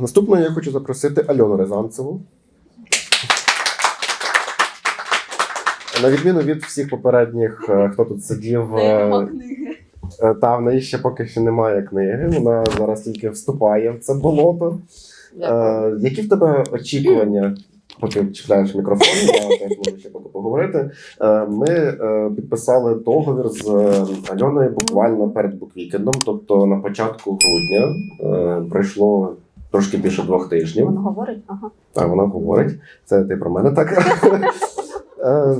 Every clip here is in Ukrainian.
Наступною я хочу запросити Альону Рязанцеву. На відміну від всіх попередніх, е, хто тут сидів, е, е, та в неї ще поки що немає книги. Вона зараз тільки вступає в це болото. Е, які в тебе очікування? Поки чіпляєш мікрофон, я можу ще поки поговорити. Ми підписали договір з Альоною буквально перед буквікендом, тобто на початку грудня. Пройшло трошки більше двох тижнів. Він говорить, ага. Так, вона говорить. Це ти про мене так. Е,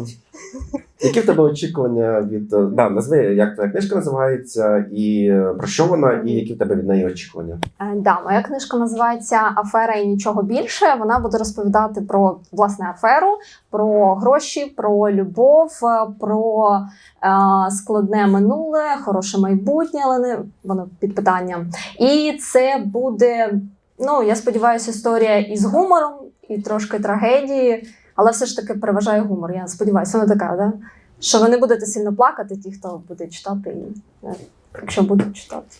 Які в тебе очікування від. е, Да, назви, як твоя книжка називається, і е, про що вона, і які в тебе від неї очікування? Е, Да, моя книжка називається Афера і нічого більше. Вона буде розповідати про власне аферу, про гроші, про любов, про е, складне минуле, хороше майбутнє, але не воно під питанням. І це буде, ну я сподіваюся, історія із гумором і трошки трагедії, але все ж таки переважає гумор. Я сподіваюся, вона така, да? що ви не будете сильно плакати, ті, хто буде читати, і, е, якщо будуть читати.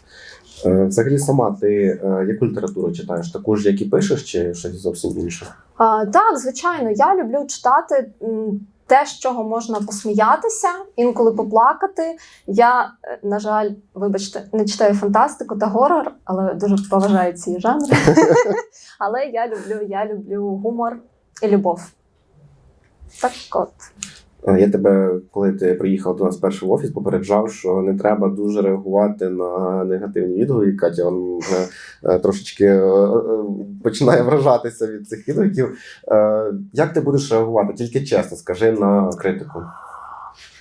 Е, Взагалі, сама ти е, яку літературу читаєш? Таку ж, як і пишеш, чи щось зовсім інше? А, так, звичайно, я люблю читати те, з чого можна посміятися, інколи поплакати. Я, е, на жаль, вибачте, не читаю фантастику та горор, але дуже поважаю ці жанри. але я люблю, я люблю гумор і любов. Так от. Е, Я тебе, коли ти приїхав до нас перший в офіс, попереджав, що не треба дуже реагувати на негативні відгуки. Катя вже е, трошечки е, починає вражатися від цих відгуків. Як ти будеш реагувати? Тільки чесно, скажи на критику.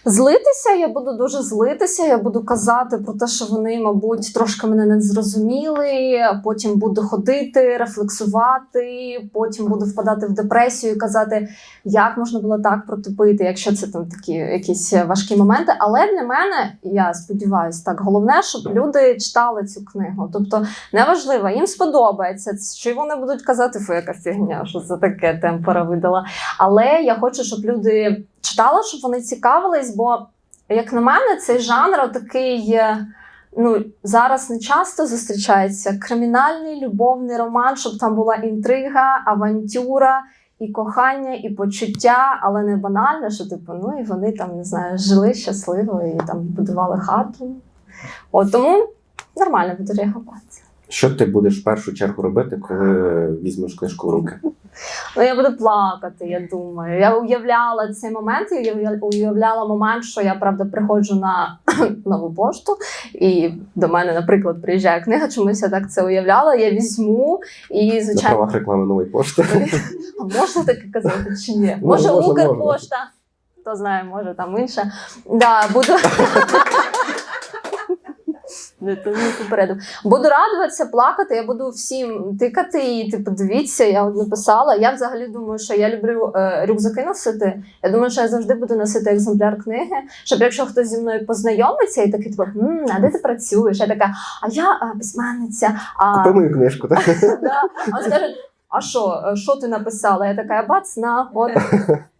Злитися, я буду дуже злитися. Я буду казати про те, що вони, мабуть, трошки мене не зрозуміли. Потім буду ходити, рефлексувати, потім буду впадати в депресію і казати, як можна було так протупити, якщо це там такі якісь важкі моменти. Але для мене, я сподіваюся, так головне, щоб люди читали цю книгу. Тобто, неважливо, їм сподобається, чи вони будуть казати, фу, яка фігня, що це таке темпора видала. Але я хочу, щоб люди читали, щоб вони цікавились, бо, як на мене, цей жанр такий. Ну, зараз не часто зустрічається кримінальний любовний роман, щоб там була інтрига, авантюра, і кохання, і почуття, але не банальне, що типу, ну і вони там не знаю, жили щасливо і там будували хату. От тому нормально буду реагувати. Що ти будеш в першу чергу робити, коли візьмеш книжку в руки? Ну, я буду плакати, я думаю. Я уявляла цей момент, я уявляла момент, що я правда приходжу на нову пошту, і до мене, наприклад, приїжджає книга. Чомусь я так це уявляла. Я візьму і На звичайно, правах реклами нової пошти. а можна таке казати чи ні? Може. Укрпошта. Хто знає, може там інше. Да, буду. Не тому попереду. Буду радуватися, плакати. Я буду всім тикати і типу, дивіться, я от написала. Я взагалі думаю, що я люблю е, рюкзаки носити. Я думаю, що я завжди буду носити екземпляр книги, щоб якщо хтось зі мною познайомиться і такий, типу, «М, а де ти працюєш? Я така, а я е, письменниця. А, Купи мою книжку, так? да. А він скаже, а що, е, що ти написала? Я така, бац, на, от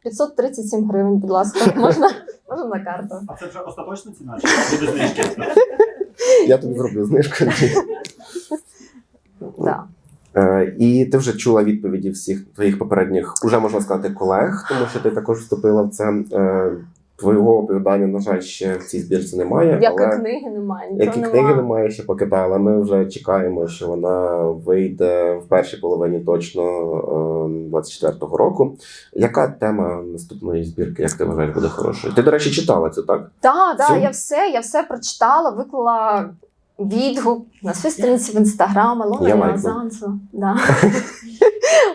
537 гривень, будь ласка, можна, можна на карту. А це вже остаточна ціна? Чи буде знижки? Я тобі зроблю знижку. Е, І ти вже чула відповіді всіх твоїх попередніх, уже можна сказати, колег, тому що ти також вступила в це. Е, Твого оповідання, на жаль, ще в цій збірці немає. Як і книги немає, як і книги немає ще поки та, але ми вже чекаємо, що вона вийде в першій половині точно е, 24-го року. Яка тема наступної збірки, як ти вважаєш, буде хорошою? Ти, до речі, читала це, так? Так, да, Всю? я все, я все прочитала, виклала відгук на своїй сторінці в інстаграм, Алона лайкну. Да.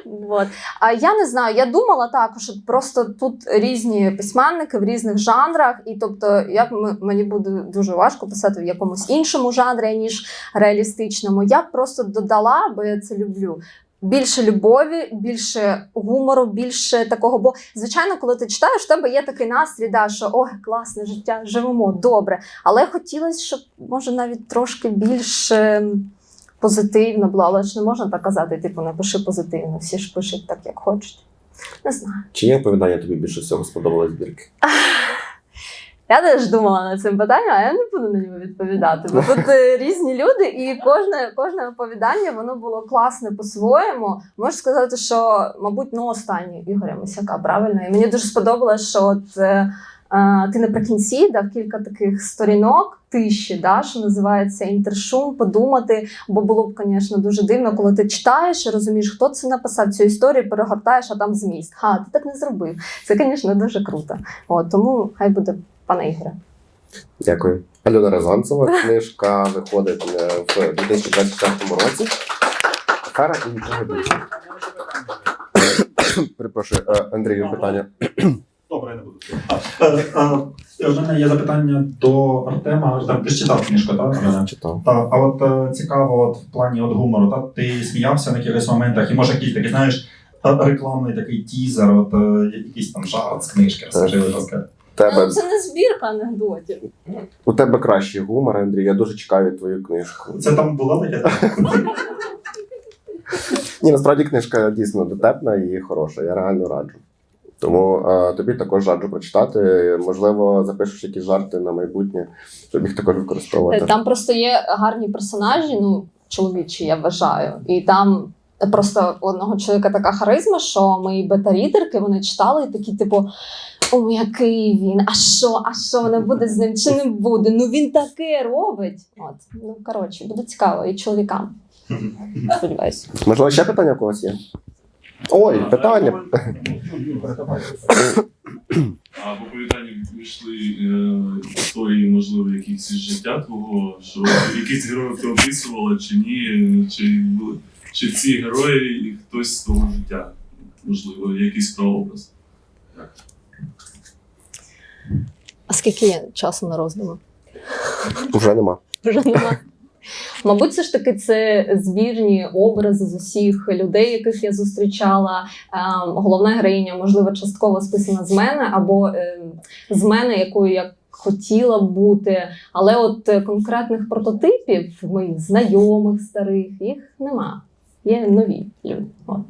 Вот. А я не знаю, я думала також, що просто тут різні письменники в різних жанрах, і тобто як мені буде дуже важко писати в якомусь іншому жанрі, ніж реалістичному. Я просто додала, бо я це люблю. Більше любові, більше гумору, більше такого. Бо звичайно, коли ти читаєш, в тебе є такий настрій, да, що ой, класне життя, живемо добре. Але хотілося, щоб може навіть трошки більше позитивно було, але ж не можна так казати, типу, напиши позитивно, всі ж пишуть так, як хочуть. Не знаю. Чи є оповідання тобі більше всього сподобалось збірки? Я теж думала над цим питанням, а я не буду на нього відповідати. Бо тут е, різні люди, і кожне, кожне оповідання воно було класне по-своєму. Можу сказати, що, мабуть, ну останнє Ігоря Мисяка, правильно? І мені дуже сподобалось, що от, е, е, ти наприкінці дав кілька таких сторінок тиші, да, що називається інтершум, подумати. Бо було б, звісно, дуже дивно, коли ти читаєш і розумієш, хто це написав цю історію, перегортаєш, а там зміст. Ха, ти так не зробив. Це, звісно, дуже круто. От, тому хай буде пане Ігоре. Дякую. Альона Розанцева. Книжка виходить е, в 2024 році. Афера і нічого більше. Перепрошую, е, Андрію, питання. Добре, я не буду. У мене є запитання до Артема. Там, ти ж читав книжку, так? Читав. Та, а от е, цікаво, от в плані от гумору, та ти сміявся на якихось моментах, і може якийсь такий, знаєш, е, рекламний такий тізер, от е, якийсь там жарт з книжки, розкажи, будь ласка. Тебе, Ну, це не збірка анекдотів. у тебе кращий гумор, Андрій. Я дуже чекаю твою книжку. Це там було таке? Ні, насправді книжка дійсно дотепна і хороша. Я реально раджу. Тому е, тобі також раджу прочитати. Можливо, запишеш якісь жарти на майбутнє, щоб їх також використовувати. Там просто є гарні персонажі, ну, чоловічі, я вважаю. І там просто у одного чоловіка така харизма, що мої бета-рідерки вони читали і такі, типу. О, який він, а що, а що не буде з ним, чи не буде? Ну він таке робить. От, ну коротше, буде цікаво і чоловікам. Сподіваюся. Можливо, ще питання в когось є? Ой, питання. А в оповіданні вийшли е, історії, можливо, якісь з життя твого, що якісь герої ти описувала чи ні, чи, чи ці герої і хтось з того життя, можливо, якийсь прообраз. А скільки є часу на роздуми? Вже нема. Вже нема. Мабуть, все ж таки це збірні образи з усіх людей, яких я зустрічала. Ем, головна героїня, можливо, частково списана з мене, або ем, з мене, якою я хотіла б бути. Але от е, конкретних прототипів моїх знайомих старих їх нема. Є нові люди. От.